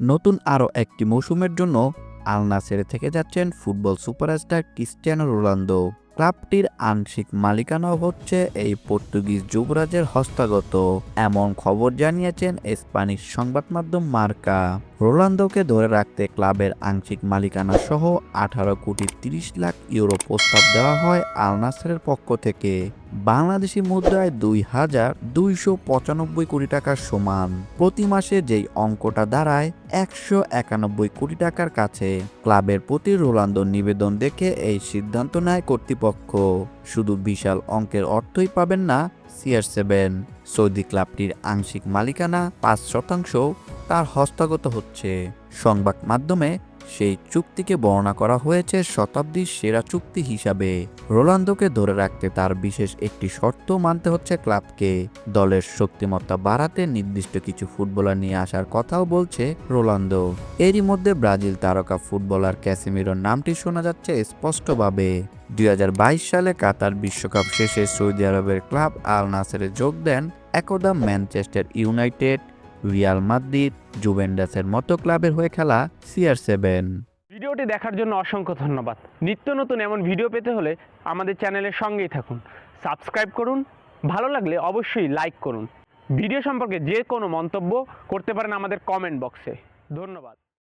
নতুন আরও একটি মৌসুমের জন্য আল নাসেরে থেকে যাচ্ছেন ফুটবল সুপারস্টার ক্রিস্টিয়ানো রোনালদো। ক্লাবটির আংশিক মালিকানাও হচ্ছে এই পর্তুগিজ যুবরাজের হস্তগত। এমন খবর জানিয়েছেন স্প্যানিশ সংবাদ মাধ্যম মার্কা। রোনালদোকে ধরে রাখতে ক্লাবের আংশিক মালিকানা সহ আঠারো কোটি তিরিশ লাখ ইউরো প্রস্তাব দেওয়া হয় আল নাসেরের পক্ষ থেকে। বাংলাদেশি মুদ্রায় দুই হাজার দুইশো পঁচানব্বই কোটি টাকার সমান। প্রতি মাসে যেই অঙ্কটা দাঁড়ায়, একশো একানব্বই কোটি টাকার কাছে। ক্লাবের প্রতি রোনালদোর নিবেদন দেখে এই সিদ্ধান্ত নেয় কর্তৃপক্ষ। শুধু বিশাল অঙ্কের অর্থই পাবেন না সিআর সেভেন সৌদি ক্লাবটির আংশিক মালিকানা পাঁচ শতাংশ, তার হস্তগত হচ্ছে। সংবাদ মাধ্যমে সেই চুক্তিকে বর্ণনা করা হয়েছে শতাব্দীর সেরা চুক্তি হিসাবে। রোনালদোকে ধরে রাখতে তার বিশেষ একটি শর্ত মানতে হচ্ছে ক্লাবকে। দলের শক্তিমত্তা বাড়াতে নির্দিষ্ট কিছু ফুটবলার নিয়ে আসার কথাও বলছে রোনালদো। এরই মধ্যে ব্রাজিল তারকা ফুটবলার ক্যাসিমিরোর নামটি শোনা যাচ্ছে স্পষ্টভাবে। দুই হাজার বাইশ সালে কাতার বিশ্বকাপ শেষে সৌদি আরবের ক্লাব আল নাসেরে যোগ দেন একদা ম্যানচেস্টার ইউনাইটেড। রিয়াল মাদ্রিদ জুভেন্ডাসের মতো ক্লাবের হয়ে খেলা সিআর সেভেন। ভিডিওটি দেখার জন্য অসংখ্য ধন্যবাদ। নিত্য নতুন এমন ভিডিও পেতে হলে আমাদের চ্যানেলের সঙ্গেই থাকুন। সাবস্ক্রাইব করুন, ভালো লাগলে অবশ্যই লাইক করুন। ভিডিও সম্পর্কে যে কোনো মন্তব্য করতে পারেন আমাদের কমেন্ট বক্সে। ধন্যবাদ।